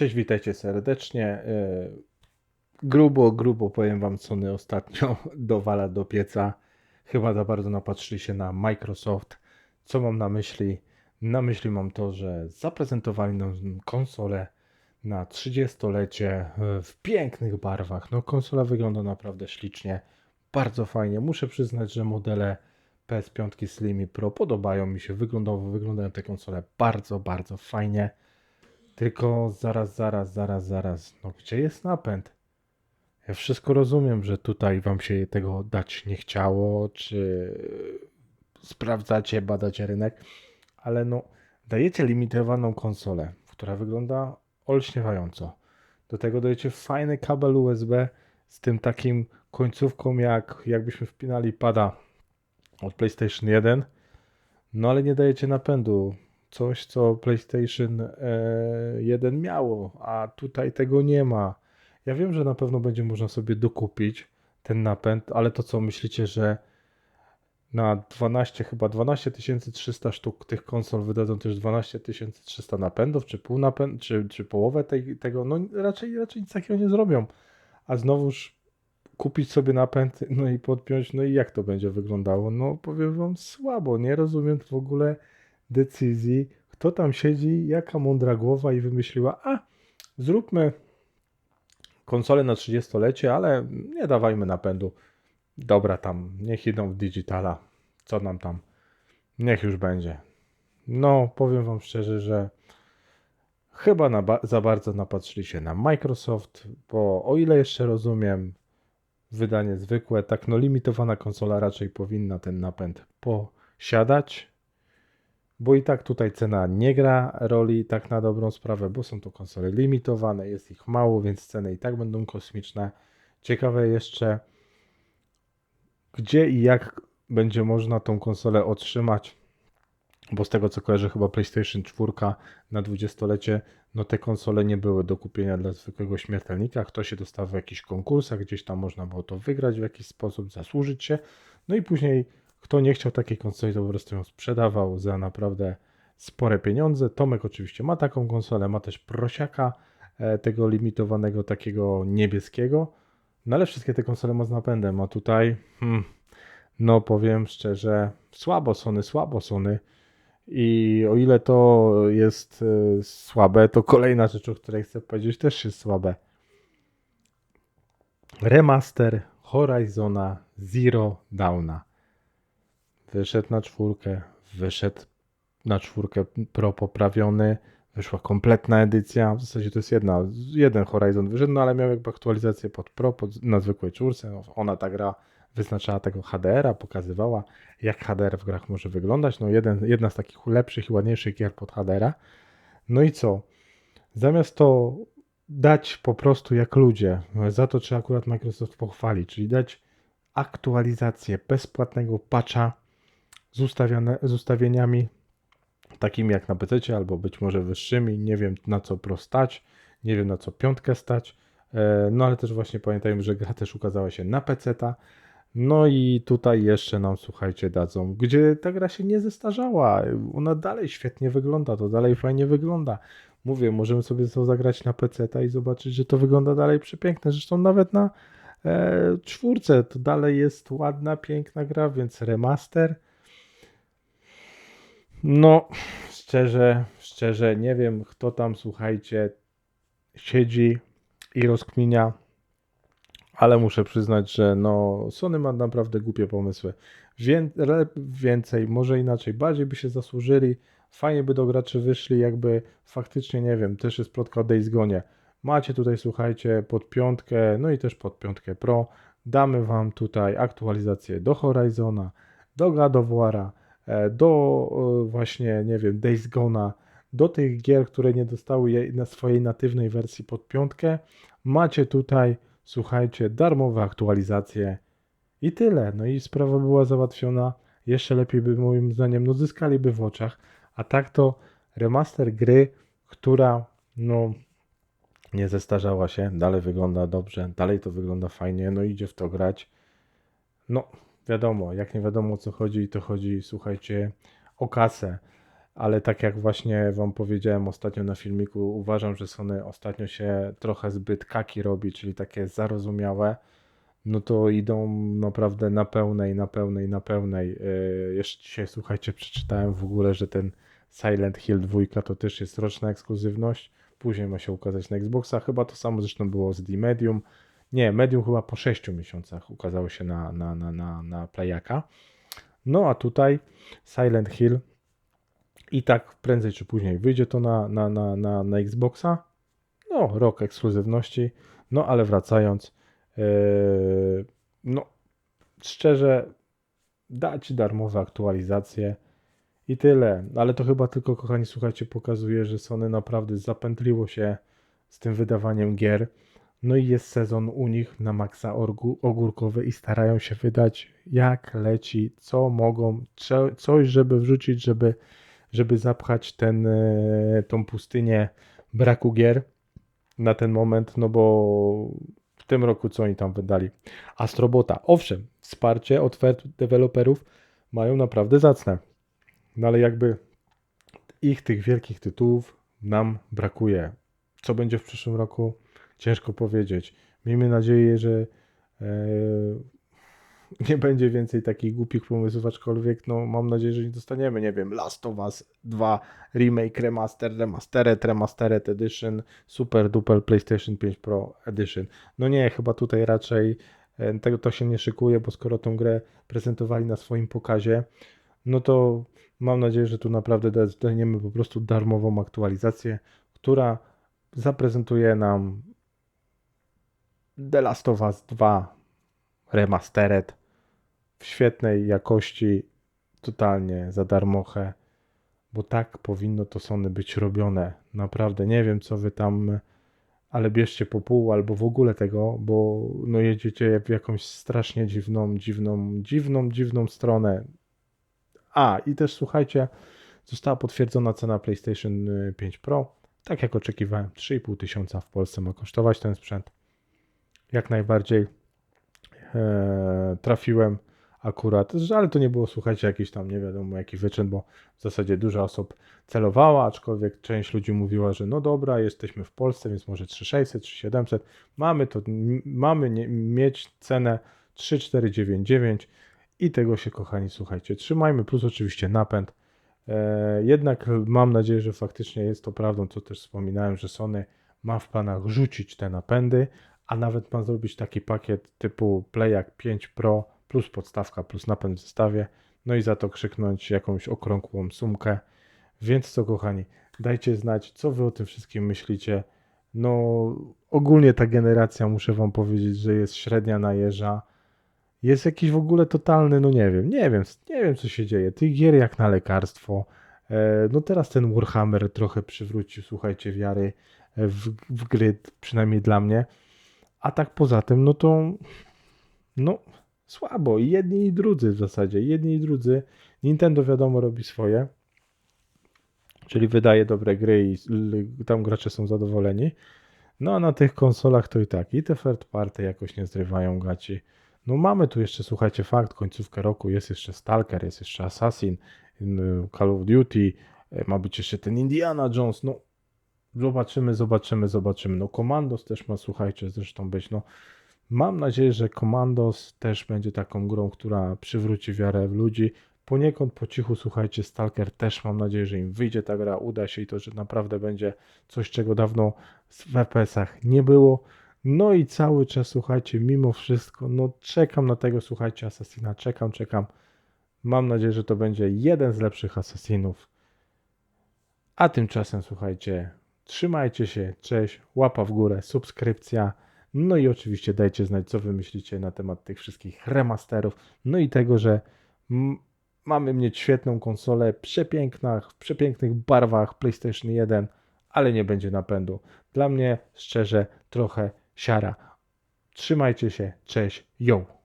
Cześć, witajcie serdecznie. E, Grubo, grubo powiem wam, Sony ostatnio dowala do pieca. Chyba za bardzo napatrzyli się na Microsoft. Co mam na myśli? Na myśli mam to, że zaprezentowali nam konsolę na 30-lecie e, w pięknych barwach. No, konsola wygląda naprawdę ślicznie, bardzo fajnie. Muszę przyznać, że modele PS5 Slim i Pro podobają mi się. Wyglądowo wyglądają te konsole bardzo, bardzo fajnie. Tylko zaraz, zaraz, zaraz, zaraz. No gdzie jest napęd? Ja wszystko rozumiem, że tutaj wam się tego dać nie chciało, czy sprawdzacie, badacie rynek, ale no dajecie limitowaną konsolę, która wygląda olśniewająco. Do tego dajecie fajny kabel USB z tym takim końcówką, jak jakbyśmy wpinali pada od PlayStation 1, no ale nie dajecie napędu coś, co PlayStation 1 miało, a tutaj tego nie ma. Ja wiem, że na pewno będzie można sobie dokupić ten napęd, ale to co myślicie, że na 12, chyba 12 300 sztuk tych konsol wydadzą też 12 300 napędów, czy pół napęd, czy, czy połowę tej, tego, no raczej, raczej nic takiego nie zrobią. A znowuż kupić sobie napęd, no i podpiąć, no i jak to będzie wyglądało? No powiem wam słabo, nie rozumiem w ogóle decyzji, kto tam siedzi, jaka mądra głowa i wymyśliła, a zróbmy konsolę na 30-lecie, ale nie dawajmy napędu. Dobra, tam, niech idą w digitala. Co nam tam? Niech już będzie. No, powiem Wam szczerze, że chyba na za bardzo napatrzyli się na Microsoft, bo o ile jeszcze rozumiem, wydanie zwykłe, tak no limitowana konsola raczej powinna ten napęd posiadać bo i tak tutaj cena nie gra roli tak na dobrą sprawę, bo są to konsole limitowane, jest ich mało, więc ceny i tak będą kosmiczne. Ciekawe jeszcze, gdzie i jak będzie można tą konsolę otrzymać, bo z tego co kojarzę, chyba PlayStation 4 na 20-lecie, no te konsole nie były do kupienia dla zwykłego śmiertelnika. Ktoś się dostał w jakichś konkursach, gdzieś tam można było to wygrać w jakiś sposób, zasłużyć się, no i później kto nie chciał takiej konsoli, to po prostu ją sprzedawał za naprawdę spore pieniądze. Tomek oczywiście ma taką konsolę, ma też prosiaka e, tego limitowanego, takiego niebieskiego. No ale wszystkie te konsole ma z napędem, a tutaj, hmm, no powiem szczerze, słabo Sony, słabo Sony. I o ile to jest y, słabe, to kolejna rzecz, o której chcę powiedzieć, też jest słabe. Remaster Horizona Zero Dawna. Wyszedł na czwórkę, wyszedł na czwórkę Pro poprawiony, wyszła kompletna edycja, w zasadzie to jest jedna, jeden Horizon wyszedł, no ale miał jakby aktualizację pod Pro, pod, na zwykłej czwórce, no, ona ta gra wyznaczała tego HDR-a, pokazywała jak HDR w grach może wyglądać, no jeden, jedna z takich lepszych i ładniejszych gier pod HDR-a, no i co? Zamiast to dać po prostu jak ludzie, za to trzeba akurat Microsoft pochwalić, czyli dać aktualizację bezpłatnego patcha z, z ustawieniami takimi jak na PC, albo być może wyższymi. Nie wiem na co Pro stać, nie wiem na co piątkę stać. E, no ale też właśnie pamiętajmy, że gra też ukazała się na PC. -ta. No i tutaj jeszcze nam, słuchajcie, dadzą, gdzie ta gra się nie zestarzała. Ona dalej świetnie wygląda, to dalej fajnie wygląda. Mówię, możemy sobie to zagrać na PC i zobaczyć, że to wygląda dalej przepiękne. Zresztą nawet na e, czwórce to dalej jest ładna, piękna gra, więc remaster no, szczerze, szczerze, nie wiem, kto tam, słuchajcie, siedzi i rozkminia, ale muszę przyznać, że no, Sony ma naprawdę głupie pomysły. Wię więcej, może inaczej, bardziej by się zasłużyli, fajnie by do graczy wyszli, jakby faktycznie, nie wiem, też jest plotka o Days Gone. Macie tutaj, słuchajcie, pod piątkę, no i też pod piątkę Pro, damy Wam tutaj aktualizację do Horizona, do God of War'a, do e, właśnie, nie wiem, Days Gone'a, do tych gier, które nie dostały na swojej natywnej wersji pod piątkę, macie tutaj, słuchajcie, darmowe aktualizacje i tyle. No i sprawa była załatwiona. Jeszcze lepiej by moim zdaniem, no zyskaliby w oczach. A tak to remaster gry, która no nie zestarzała się, dalej wygląda dobrze, dalej to wygląda fajnie, no idzie w to grać. No, wiadomo, jak nie wiadomo o co chodzi, to chodzi, słuchajcie, o kasę. ale tak jak właśnie Wam powiedziałem ostatnio na filmiku, uważam, że Sony ostatnio się trochę zbyt kaki robi, czyli takie zarozumiałe, no to idą naprawdę na pełnej, na pełnej, na pełnej. Yy, Jeszcze dzisiaj, słuchajcie, przeczytałem w ogóle, że ten Silent Hill 2 to też jest roczna ekskluzywność. Później ma się ukazać na Xboxa. Chyba to samo zresztą było z The Medium. Nie, Medium chyba po 6 miesiącach ukazało się na, na, na, na, na Playaka. No a tutaj Silent Hill i tak prędzej czy później wyjdzie to na, na, na, na, na Xboxa. No, rok ekskluzywności. No ale wracając, yy, no szczerze, dać darmowe aktualizacje i tyle. Ale to chyba tylko, kochani, słuchajcie, pokazuje, że Sony naprawdę zapętliło się z tym wydawaniem gier. No i jest sezon u nich na maksa ogórkowy i starają się wydać jak leci, co mogą, co, coś, żeby wrzucić, żeby, żeby zapchać ten, e, tą pustynię braku gier na ten moment, no bo w tym roku co oni tam wydali? Astrobota. Owszem, wsparcie od deweloperów mają naprawdę zacne. No ale jakby ich tych wielkich tytułów nam brakuje. Co będzie w przyszłym roku? Ciężko powiedzieć. Miejmy nadzieję, że e, nie będzie więcej takich głupich pomysłów, aczkolwiek no, mam nadzieję, że nie dostaniemy, nie wiem, Last of Us 2 Remake, Remaster, Remastered, Remastered Edition, Super Duper PlayStation 5 Pro Edition. No nie, chyba tutaj raczej e, tego to się nie szykuje, bo skoro tą grę prezentowali na swoim pokazie, no to mam nadzieję, że tu naprawdę dostaniemy po prostu darmową aktualizację, która zaprezentuje nam The Last of Us 2 Remastered w świetnej jakości, totalnie za darmochę, bo tak powinno to Sony być robione. Naprawdę nie wiem, co wy tam, ale bierzcie po pół albo w ogóle tego, bo no jedziecie w jakąś strasznie dziwną, dziwną, dziwną, dziwną stronę. A, i też słuchajcie, została potwierdzona cena PlayStation 5 Pro. Tak jak oczekiwałem, 3,5 tysiąca w Polsce ma kosztować ten sprzęt. Jak najbardziej e, trafiłem akurat, ale to nie było, słuchajcie, jakiś tam nie wiadomo jaki wyczyn, bo w zasadzie dużo osób celowała, aczkolwiek część ludzi mówiła, że no dobra, jesteśmy w Polsce, więc może 3600, 3700, mamy to, mamy nie, mieć cenę 3499 i tego się, kochani, słuchajcie, trzymajmy, plus oczywiście napęd. E, jednak mam nadzieję, że faktycznie jest to prawdą, co też wspominałem, że Sony ma w planach rzucić te napędy, a nawet ma zrobić taki pakiet typu Playak 5 Pro plus podstawka plus napęd w zestawie, no i za to krzyknąć jakąś okrągłą sumkę. Więc co, kochani, dajcie znać, co wy o tym wszystkim myślicie. No, ogólnie ta generacja, muszę wam powiedzieć, że jest średnia na jeża. Jest jakiś w ogóle totalny, no nie wiem, nie wiem, nie wiem co się dzieje. Tych gier jak na lekarstwo. E, No teraz ten Warhammer trochę przywrócił, słuchajcie, wiary w, w gry, przynajmniej dla mnie. A tak poza tym, no to no słabo. I jedni i drudzy w zasadzie. Jedni i drudzy. Nintendo wiadomo robi swoje. Czyli wydaje dobre gry i tam gracze są zadowoleni. No a na tych konsolach to i tak. I te third party jakoś nie zrywają gaci. No mamy tu jeszcze, słuchajcie, fakt, końcówkę roku jest jeszcze Stalker, jest jeszcze Assassin, Call of Duty, y, ma być jeszcze ten Indiana Jones, no zobaczymy, zobaczymy, zobaczymy. No Commandos też ma, słuchajcie, zresztą być, no mam nadzieję, że Commandos też będzie taką grą, która przywróci wiarę w ludzi. Poniekąd po cichu, słuchajcie, Stalker też mam nadzieję, że im wyjdzie ta gra, uda się i to, że naprawdę będzie coś, czego dawno w FPS-ach nie było. No i cały czas, słuchajcie, mimo wszystko, no czekam na tego, słuchajcie, Assassina, czekam, czekam. Mam nadzieję, że to będzie jeden z lepszych Assassinów. A tymczasem, słuchajcie, trzymajcie się, cześć, łapa w górę, subskrypcja. No i oczywiście dajcie znać, co wy myślicie na temat tych wszystkich remasterów. No i tego, że mamy mieć świetną konsolę, przepiękna, w przepięknych barwach PlayStation 1, ale nie będzie napędu. Dla mnie, szczerze, trochę siara. Trzymajcie się, cześć, yo!